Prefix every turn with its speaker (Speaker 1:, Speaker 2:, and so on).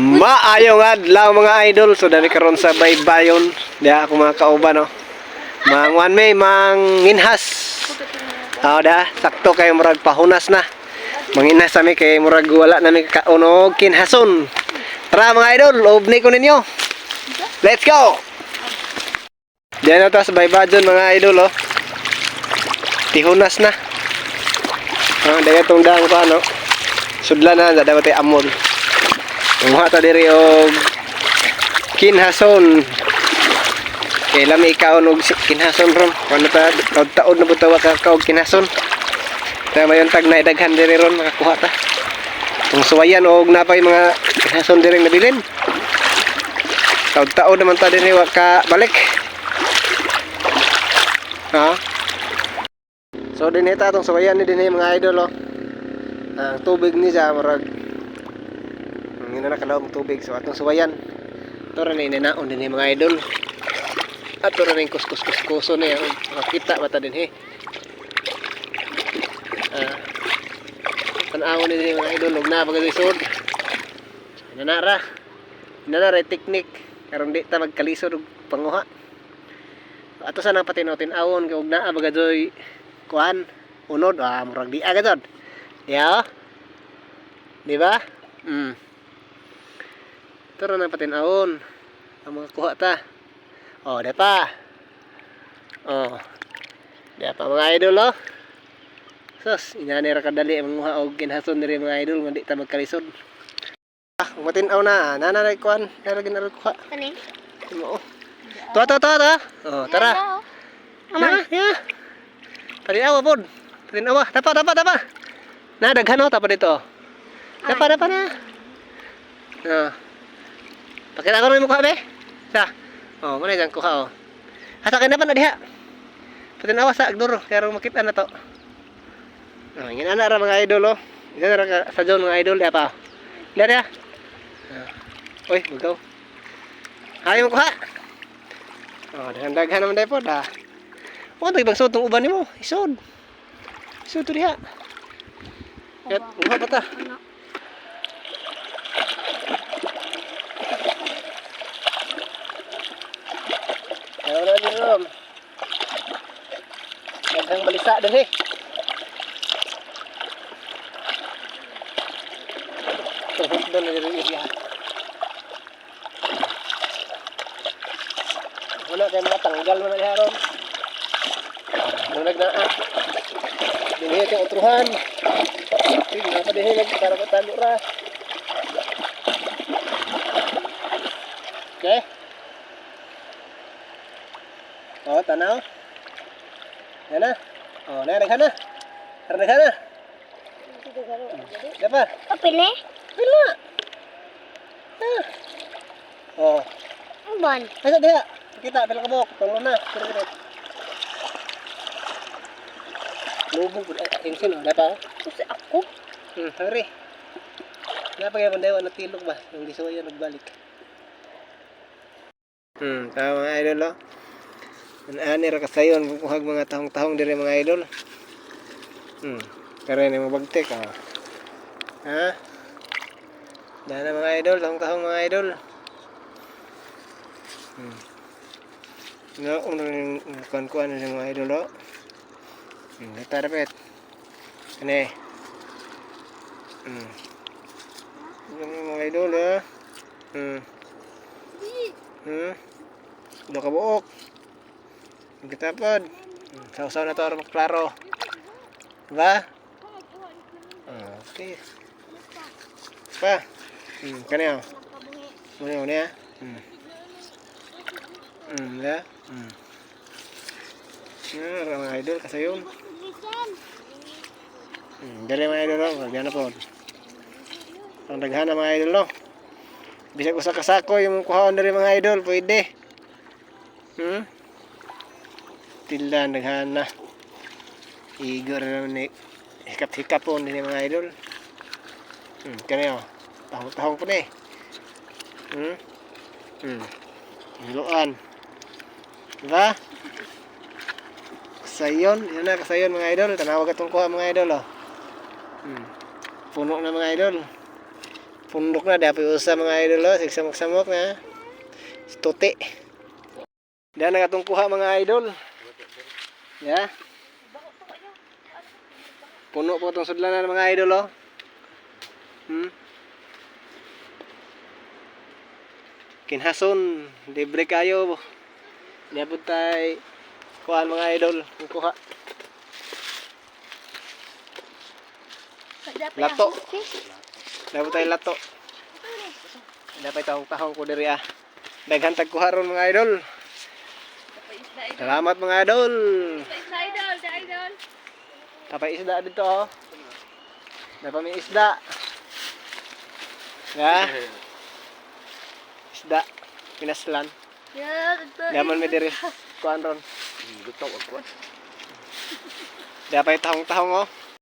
Speaker 1: Maayong adlaw mga idol. So dami karon sa baybayon. Diya ako mga kauban no. Mang one may mang minhas. Ah da, sakto kay murag pahunas na. Manginhas kami kay murag wala na mi kaunog kinhason. Tara mga idol, obni ko ninyo. Let's go. Diyan na to sa baybayon mga idol oh. Tihunas na. Ah, daya tong dang ko ano. Sudlan na, dapat ay amol. Umuha ta diri og kinhason. Kay lami ikaw og kinhason ron. Kuno ta taud-taud na butawa ka ka og kinhason. Ta mayon tag na daghan diri ron makakuha ta. Kung suwayan og napay mga kinhason diri nabilin. Taud-taud naman ta diri wa ka balik. Ha? So din ita atong suwayan ni dinhi mga idol oh. Ang tubig ni sa murag ang ina nakalaw ang tubig so atong suwayan. Ito rin na inanaon din yung mga idol. At ito rin kuskus kuskuso na yan. Makita bata din he. Ah. Tanawon din yung mga idol. Huwag na pagkalisod. Nanara. Nanara teknik. Karon di ta magkalisod panguha. Ato sa nang patinotin awon kay ug naa bagadoy kuan unod ah murag di agad. Ya. Di ba? Mm. Tara na patin aon. Ang mga kuha ta. Oh, di pa. Oh. Di pa mga idol oh. Sus, inani ra kadali ang mga og kinhason diri mga idol nga di ta magkalisod. Ah, matin aw na. Nana na kuan, nara ginaro kuha.
Speaker 2: Kani?
Speaker 1: Mo. To to to. Oh, tara.
Speaker 2: Aman.
Speaker 1: Na, ya. Tari awa pod. Tari awa. Tapa, tapa, tapa. Na, daghan oh, tapa dito. Tapa, tapa na. Ah. Pakita ko rin mo kuha, be. Sa. Oh, muna dyan kuha, oh. Hasa ka na pa na diha. Pati na awa sa agduro. Kaya makita na to. Oh, yan na ra mga idol, oh. Yan na sa zone mga idol. Diya pa, oh. Diya, diya. Ah. Uy, magaw. Ayaw mo kuha. Oh, daghan-daghan naman dahil po, dah. Ano ibang suot ng uban nimo? Isod. Isod to diha. Kat, uha pa ta. Ayaw na din rom. Daghang balisa din eh. Tuhod doon na rin iriya. Wala kayo mga tanggal mo na diha ron. Nung nagnaa. Dinhi ka utruhan. Sige, napadihig para matalo ra. Okay? Oh, tanaw. Yan na. Oh, na, naghan na. Tara, naghan na. Dapa.
Speaker 2: Kapil eh?
Speaker 1: Wala. Ah. Oh,
Speaker 2: Ang ban?
Speaker 1: asa diha. Kita, pila ka buhok. Tunglo na. Lubog oh. Dapa. oh.
Speaker 2: Kasi ako?
Speaker 1: Hmm, hurry. Napagay pandayo na tilog ba? Yung lisuya nagbalik. Hmm, tama mga idol oh. Ani ra kasayon kuhag mga tahong-tahong diri mga idol. Hmm, kare ni mabagtek ah. Ha? Dana mga idol, tahong-tahong mga idol. Hmm. No, uno yung kuan-kuan ng mga idol oh. Hmm, tarapet. Ano eh? Hmm. Yan yung mga idol ha. Hmm. Hmm. Udah Magkatapad. Hmm. Sausaw na to para maklaro. Diba? Ah, okay. Pa. Hmm, kanya. Muna muna ya. Hmm. Hmm, ya. Hmm. Yan, mga idol kasayon. Hmm, dali mga idol, oh. Diyan na po. Ang daghan na mga idol, no? Bisag usa ka sako yung kuhaon diri mga idol, pwede. Hmm? Tila daghan na. Igor na ni hikap-hikap po din mga idol. Hmm, kani oh. Tahong-tahong po ni. Hmm? Hmm. Hiluan. Diba? Kasayon, yan na kasayon mga idol. Tanawag atong kuha mga idol oh. Hmm. Puno na mga idol. Pundok na, dapat usa mga idol, oh. Sigsamok-samok na. Stuti. Diyan nagatong kuha mga idol. Ya. Puno po itong sudlanan mga idol, oh. Hmm. Kinhason, libre kayo. Diyan po tayo kuhaan mga idol. Kuha. Lato. Dapat tayo lato. Dapat tahong tahong ko diri ah. Daghan tag kuharon mga idol. Salamat mga idol.
Speaker 2: Idol, the idol.
Speaker 1: Tapay isda dito oh. Dapat may isda. Ya. Isda. Pinaslan.
Speaker 2: Yeah,
Speaker 1: Daman may diri. Kuan ron.
Speaker 3: Luto ako.
Speaker 1: Dapat tahong tahong oh.